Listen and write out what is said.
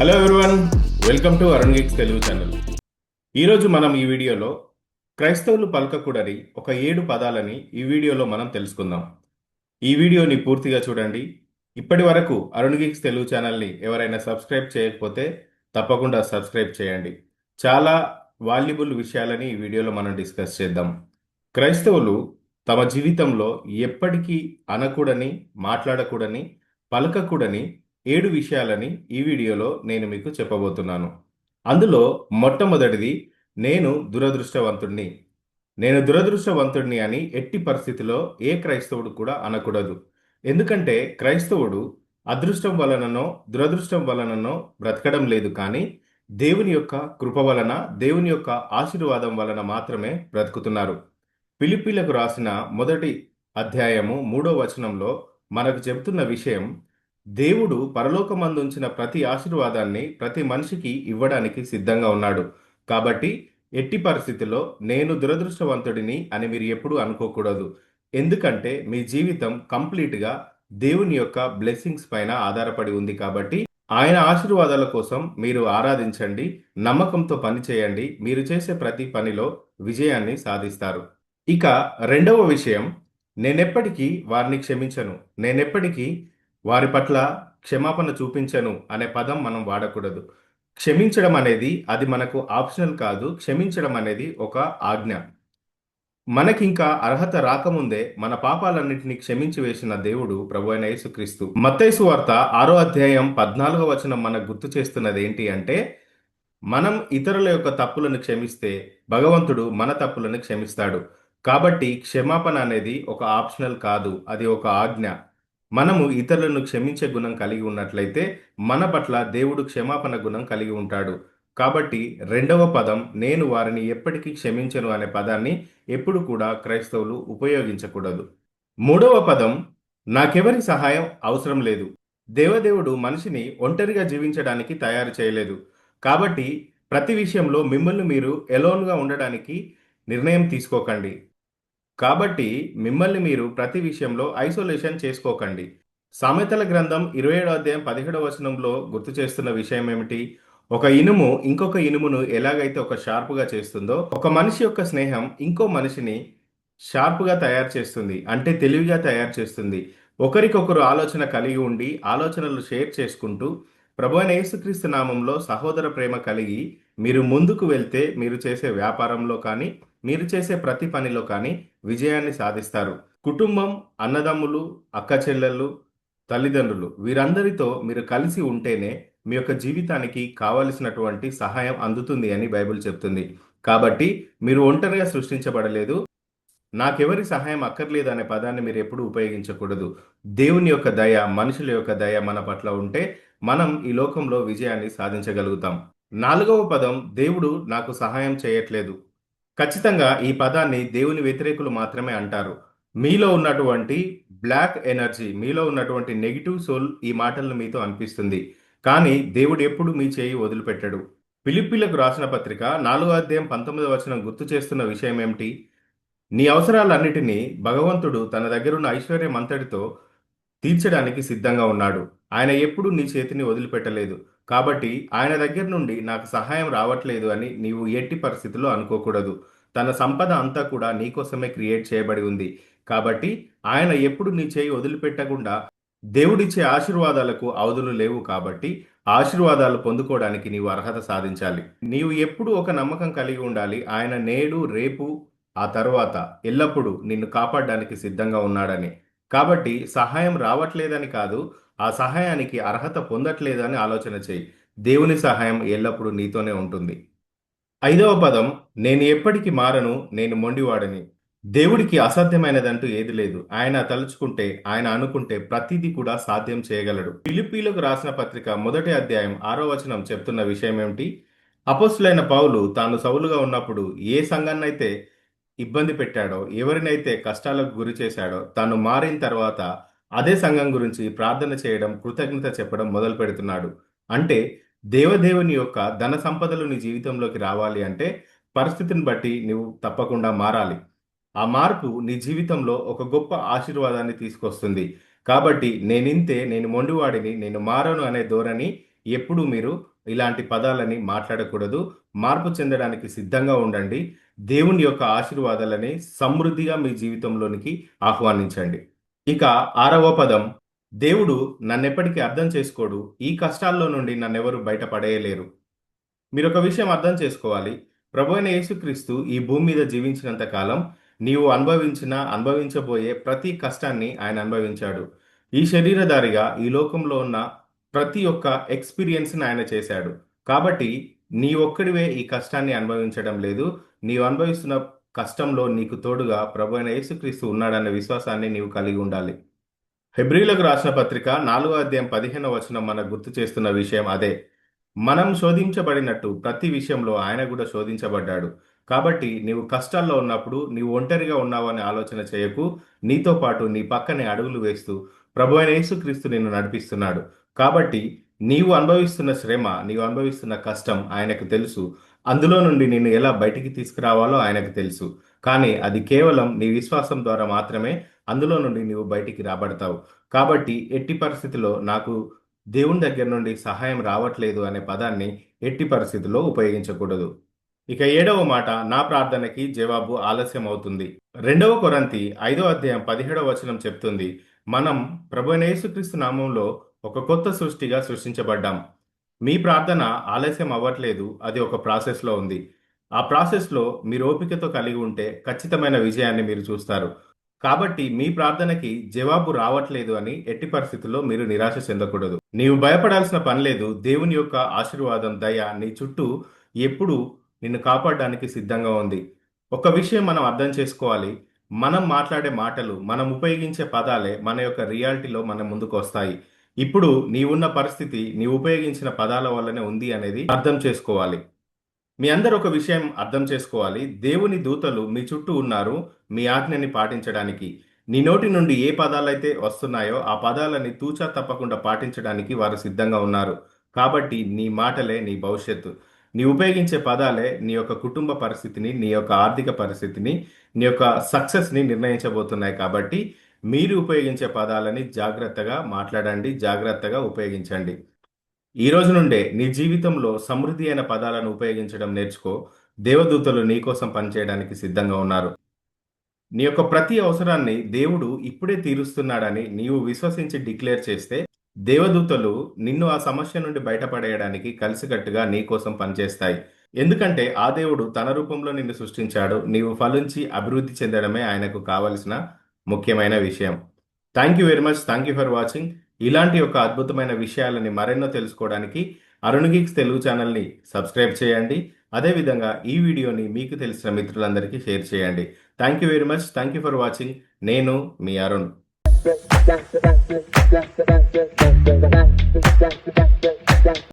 Hello everyone welcome to Arun geeks Telugu channel ఈరోజు మనం ఈ వీడియోలో క్రైస్తవులు పలకకూడని ఒక ఏడు పదాలని ఈ వీడియోలో మనం తెలుసుకుందాం. ఈ వీడియోని పూర్తిగా చూడండి. ఇప్పటి వరకు అరుణ్ గిక్స్ తెలుగు ఛానల్ని ఎవరైనా సబ్స్క్రైబ్ చేయకపోతే తప్పకుండా సబ్స్క్రైబ్ చేయండి. చాలా వాల్యుబుల్ విషయాలని ఈ వీడియోలో మనం డిస్కస్ చేద్దాం. క్రైస్తవులు తమ జీవితంలో ఎప్పటికీ అనకూడని మాట్లాడకూడని పలకకూడని ఏడు విషయాలని ఈ వీడియోలో నేను మీకు చెప్పబోతున్నాను. అందులో మొట్టమొదటిది నేను దురదృష్టవంతుణ్ణి. నేను దురదృష్టవంతుణ్ణి అని ఎట్టి పరిస్థితిలో ఏ క్రైస్తవుడు కూడా అనకూడదు. ఎందుకంటే క్రైస్తవుడు అదృష్టం వలననో దురదృష్టం వలననో బ్రతకడం లేదు కానీ దేవుని యొక్క కృప వలన దేవుని యొక్క ఆశీర్వాదం వలన మాత్రమే బ్రతుకుతున్నారు. పిలిపిలకు రాసిన మొదటి అధ్యాయము మూడో వచనంలో మనకు చెబుతున్న విషయం దేవుడు పరలోకమందుంచిన ప్రతి ఆశీర్వాదాన్ని ప్రతి మనిషికి ఇవ్వడానికి సిద్ధంగా ఉన్నాడు. కాబట్టి ఎట్టి పరిస్థితిలో నేను దురదృష్టవంతుడిని అని మీరు ఎప్పుడూ అనుకోకూడదు. ఎందుకంటే మీ జీవితం కంప్లీట్గా దేవుని యొక్క బ్లెస్సింగ్స్ పైన ఆధారపడి ఉంది కాబట్టి ఆయన ఆశీర్వాదాల కోసం మీరు ఆరాధించండి నమ్మకంతో పని చేయండి మీరు చేసే ప్రతి పనిలో విజయాన్ని సాధిస్తారు. ఇక రెండవ విషయం నేనెప్పటికీ వారిని క్షమించను. నేనెప్పటికీ వారి పట్ల క్షమాపణ చూపించను అనే పదం మనం వాడకూడదు. క్షమించడం అనేది అది మనకు ఆప్షనల్ కాదు. క్షమించడం అనేది ఒక ఆజ్ఞ. మనకింకా అర్హత రాకముందే మన పాపాలన్నింటినీ క్షమించి వేసిన దేవుడు ప్రభు అయిన యేసుక్రీస్తు. మత్తైసు వార్త ఆరో అధ్యాయం పద్నాలుగో వచనం మనకు గుర్తు చేస్తున్నది ఏంటి అంటే మనం ఇతరుల యొక్క తప్పులను క్షమిస్తే భగవంతుడు మన తప్పులను క్షమిస్తాడు. కాబట్టి క్షమాపణ అనేది ఒక ఆప్షనల్ కాదు. అది ఒక ఆజ్ఞ. మనము ఇతరులను క్షమించే గుణం కలిగి ఉన్నట్లయితే మన పట్ల దేవుడు క్షమాపణ గుణం కలిగి ఉంటాడు. కాబట్టి రెండవ పదం నేను వారిని ఎప్పటికీ క్షమించను అనే పదాన్ని ఎప్పుడు కూడా క్రైస్తవులు ఉపయోగించకూడదు. మూడవ పదం నాకెవరి సహాయం అవసరం లేదు. దేవదేవుడు మనిషిని ఒంటరిగా జీవించడానికి తయారు చేయలేదు. కాబట్టి ప్రతి విషయంలో మిమ్మల్ని మీరు ఎలోన్గా ఉండడానికి నిర్ణయం తీసుకోకండి. కాబట్టి మిమ్మల్ని మీరు ప్రతి విషయంలో ఐసోలేషన్ చేసుకోకండి. సామెతల గ్రంథం ఇరవై ఏడో అధ్యాయం పదిహేడవ వచనంలో గుర్తు చేస్తున్న విషయం ఏమిటి? ఒక ఇనుము ఇంకొక ఇనుమును ఎలాగైతే ఒక షార్ప్గా చేస్తుందో ఒక మనిషి యొక్క స్నేహం ఇంకో మనిషిని షార్ప్గా తయారు చేస్తుంది అంటే తెలివిగా తయారు చేస్తుంది. ఒకరికొకరు ఆలోచన కలిగి ఉండి ఆలోచనలు షేర్ చేసుకుంటూ ప్రభు యేసుక్రీస్తు నామంలో సహోదర ప్రేమ కలిగి మీరు ముందుకు వెళ్తే మీరు చేసే వ్యాపారంలో కానీ మీరు చేసే ప్రతి పనిలో కానీ విజయాన్ని సాధిస్తారు. కుటుంబం అన్నదమ్ములు అక్క చెల్లెళ్ళు తల్లిదండ్రులు వీరందరితో మీరు కలిసి ఉంటేనే మీ యొక్క జీవితానికి కావలసినటువంటి సహాయం అందుతుంది అని బైబిల్ చెప్తుంది. కాబట్టి మీరు ఒంటరిగా సృష్టించబడలేదు. నాకెవరి సహాయం అక్కర్లేదు అనే పదాన్ని మీరు ఎప్పుడూ ఉపయోగించకూడదు. దేవుని యొక్క దయ మనుషుల యొక్క దయ మన పట్ల ఉంటే మనం ఈ లోకంలో విజయాన్ని సాధించగలుగుతాం. నాలుగవ పదం దేవుడు నాకు సహాయం చేయట్లేదు. ఖచ్చితంగా ఈ పదాన్ని దేవుని వ్యతిరేకులు మాత్రమే అంటారు. మీలో ఉన్నటువంటి బ్లాక్ ఎనర్జీ మీలో ఉన్నటువంటి నెగిటివ్ సోల్ ఈ మాటలను మీతో అనిపిస్తుంది. కానీ దేవుడు ఎప్పుడు మీ చేయి వదిలిపెట్టడు. పిలిపిలకు రాసిన పత్రిక నాలుగో అధ్యాయం పంతొమ్మిదవ వచనం గుర్తు చేస్తున్న విషయం ఏమిటి? నీ అవసరాలన్నిటినీ భగవంతుడు తన దగ్గరున్న ఐశ్వర్యం అంతటితో తీర్చడానికి సిద్ధంగా ఉన్నాడు. ఆయన ఎప్పుడూ నీ చేతిని వదిలిపెట్టలేదు. కాబట్టి ఆయన దగ్గర నుండి నాకు సహాయం రావట్లేదు అని నీవు ఎట్టి పరిస్థితుల్లో అనుకోకూడదు. తన సంపద అంతా కూడా నీకోసమే క్రియేట్ చేయబడి ఉంది. కాబట్టి ఆయన ఎప్పుడు నీ చేయి వదిలిపెట్టకుండా దేవుడిచ్చే ఆశీర్వాదాలకు అవధులు లేవు కాబట్టి ఆశీర్వాదాలు పొందుకోవడానికి నీవు అర్హత సాధించాలి. నీవు ఎప్పుడు ఒక నమ్మకం కలిగి ఉండాలి. ఆయన నేడు రేపు ఆ తర్వాత ఎల్లప్పుడూ నిన్ను కాపాడడానికి సిద్ధంగా ఉన్నాడని. కాబట్టి సహాయం రావట్లేదని కాదు ఆ సహాయానికి అర్హత పొందట్లేదని ఆలోచన చేయి. దేవుని సహాయం ఎల్లప్పుడూ నీతోనే ఉంటుంది. ఐదవ పదం నేను ఎప్పటికీ మారను నేను మొండివాడని. దేవుడికి అసాధ్యమైనదంటూ ఏది లేదు. ఆయన తలుచుకుంటే ఆయన అనుకుంటే ప్రతిదీ కూడా సాధ్యం చేయగలడు. ఫిలిప్పీలకు రాసిన పత్రిక మొదటి అధ్యాయం ఆరో వచనం చెప్తున్న విషయం ఏమిటి? అపోస్తులైన పౌలు తాను సౌలుగా ఉన్నప్పుడు ఏ సంఘాన్నైతే ఇబ్బంది పెట్టాడో ఎవరినైతే కష్టాలకు గురి చేశాడో తాను మారిన తర్వాత అదే సంఘం గురించి ప్రార్థన చేయడం కృతజ్ఞత చెప్పడం మొదలు పెడుతున్నాడు. అంటే దేవదేవుని యొక్క ధన సంపదలు నీ జీవితంలోకి రావాలి అంటే పరిస్థితిని బట్టి నువ్వు తప్పకుండా మారాలి. ఆ మార్పు నీ జీవితంలో ఒక గొప్ప ఆశీర్వాదాన్ని తీసుకొస్తుంది. కాబట్టి నేనింతే నేను మొండివాడిని నేను మారను అనే ధోరణి ఎప్పుడు మీరు ఇలాంటి పదాలని మాట్లాడకూడదు. మార్పు చెందడానికి సిద్ధంగా ఉండండి. దేవుని యొక్క ఆశీర్వాదాలని సమృద్ధిగా మీ జీవితంలోనికి ఆహ్వానించండి. ఇక ఆరవ పదం దేవుడు నన్నెప్పటికీ అర్థం చేసుకోడు. ఈ కష్టాల్లో నుండి నన్నెవరు బయటపడేయలేరు. మీరొక విషయం అర్థం చేసుకోవాలి. ప్రభు అయిన యేసుక్రీస్తు ఈ భూమి మీద జీవించినంత కాలం నీవు అనుభవించిన అనుభవించబోయే ప్రతి కష్టాన్ని ఆయన అనుభవించాడు. ఈ శరీరధారిగా ఈ లోకంలో ఉన్న ప్రతి ఒక్క ఎక్స్పీరియన్స్ని ఆయన చేశాడు. కాబట్టి నీ ఒక్కడివే ఈ కష్టాన్ని అనుభవించడం లేదు. నీవు అనుభవిస్తున్న కష్టంలో నీకు తోడుగా ప్రభు అయిన యేసుక్రీస్తు ఉన్నాడన్న విశ్వాసాన్ని నీవు కలిగి ఉండాలి. హెబ్రిలకు రాసిన పత్రిక నాలుగో అధ్యాయం పదిహేను వచనం మనకు గుర్తు చేస్తున్న విషయం అదే. మనం శోధించబడినట్టు ప్రతి విషయంలో ఆయన కూడా శోధించబడ్డాడు. కాబట్టి నీవు కష్టాల్లో ఉన్నప్పుడు నీవు ఒంటరిగా ఉన్నావని ఆలోచన చేయకు. నీతో పాటు నీ పక్కనే అడుగులు వేస్తూ ప్రభు అయిన యేసుక్రీస్తు నిన్ను నడిపిస్తున్నాడు. కాబట్టి నీవు అనుభవిస్తున్న శ్రమ నీవు అనుభవిస్తున్న కష్టం ఆయనకు తెలుసు. అందులో నుండి నిన్ను ఎలా బయటికి తీసుకురావాలో ఆయనకు తెలుసు. కానీ అది కేవలం నీ విశ్వాసం ద్వారా మాత్రమే అందులో నుండి నీవు బయటికి రాబడతావు. కాబట్టి ఎట్టి పరిస్థితిలో నాకు దేవుని దగ్గర నుండి సహాయం రావట్లేదు అనే పదాన్ని ఎట్టి పరిస్థితుల్లో ఉపయోగించకూడదు. ఇక ఏడవ మాట నా ప్రార్థనకి జవాబు ఆలస్యం అవుతుంది రెండవ కొరంతి ఐదవ అధ్యాయం పదిహేడవ వచనం చెప్తుంది. మనం ప్రభు అయిన యేసుక్రీస్తు నామంలో ఒక కొత్త సృష్టిగా సృష్టించబడ్డాం. మీ ప్రార్థన ఆలస్యం అవ్వట్లేదు అది ఒక ప్రాసెస్లో ఉంది. ఆ ప్రాసెస్లో మీరు ఓపికతో కలిగి ఉంటే ఖచ్చితమైన విజయాన్ని మీరు చూస్తారు. కాబట్టి మీ ప్రార్థనకి జవాబు రావట్లేదు అని ఎట్టి పరిస్థితుల్లో మీరు నిరాశ చెందకూడదు. నీవు భయపడాల్సిన పని లేదు దేవుని యొక్క ఆశీర్వాదం దయ నీ చుట్టూ ఎప్పుడు నిన్ను కాపాడడానికి సిద్ధంగా ఉంది. ఒక విషయం మనం అర్థం చేసుకోవాలి. మనం మాట్లాడే మాటలు మనం ఉపయోగించే పదాలే మన యొక్క రియాలిటీలో మన ముందుకు వస్తాయి. ఇప్పుడు నీవున్న పరిస్థితి నీవు ఉపయోగించిన పదాల వల్లనే ఉంది అనేది అర్థం చేసుకోవాలి. మీ అందరు ఒక విషయం అర్థం చేసుకోవాలి. దేవుని దూతలు మీ చుట్టూ ఉన్నారు మీ ఆజ్ఞని పాటించడానికి. నీ నోటి నుండి ఏ పదాలైతే వస్తున్నాయో ఆ పదాలని తూచా తప్పకుండా పాటించడానికి వారు సిద్ధంగా ఉన్నారు. కాబట్టి నీ మాటలే నీ భవిష్యత్తు. నీ ఉపయోగించే పదాలే నీ యొక్క కుటుంబ పరిస్థితిని నీ యొక్క ఆర్థిక పరిస్థితిని నీ యొక్క సక్సెస్ని నిర్ణయించబోతున్నాయి కాబట్టి మీరు ఉపయోగించే పదాలని జాగ్రత్తగా మాట్లాడండి జాగ్రత్తగా ఉపయోగించండి. ఈ రోజు నుండే నీ జీవితంలో సమృద్ధి అయిన పదాలను ఉపయోగించడం నేర్చుకో. దేవదూతలు నీ కోసం పనిచేయడానికి సిద్ధంగా ఉన్నారు. నీ యొక్క ప్రతి అవసరాన్ని దేవుడు ఇప్పుడే తీరుస్తున్నాడని నీవు విశ్వసించి డిక్లేర్ చేస్తే దేవదూతలు నిన్ను ఆ సమస్య నుండి బయటపడేయడానికి కలిసికట్టుగా నీ కోసం పనిచేస్తాయి. ఎందుకంటే ఆ దేవుడు తన రూపంలో నిన్ను సృష్టించాడు. నీవు ఫలించి అభివృద్ధి చెందడమే ఆయనకు కావలసిన ముఖ్యమైన విషయం. Thank you very much thank you for watching ఇలాంటి ఒక అద్భుతమైన విషయాలని మరెన్నో తెలుసుకోవడానికి అరుణ్ గీక్స్ తెలుగు ఛానల్ని సబ్స్క్రైబ్ చేయండి. అదేవిధంగా ఈ వీడియోని మీకు తెలిసిన మిత్రులందరికీ షేర్ చేయండి. Thank you very much thank you for watching నేను మీ అరుణ్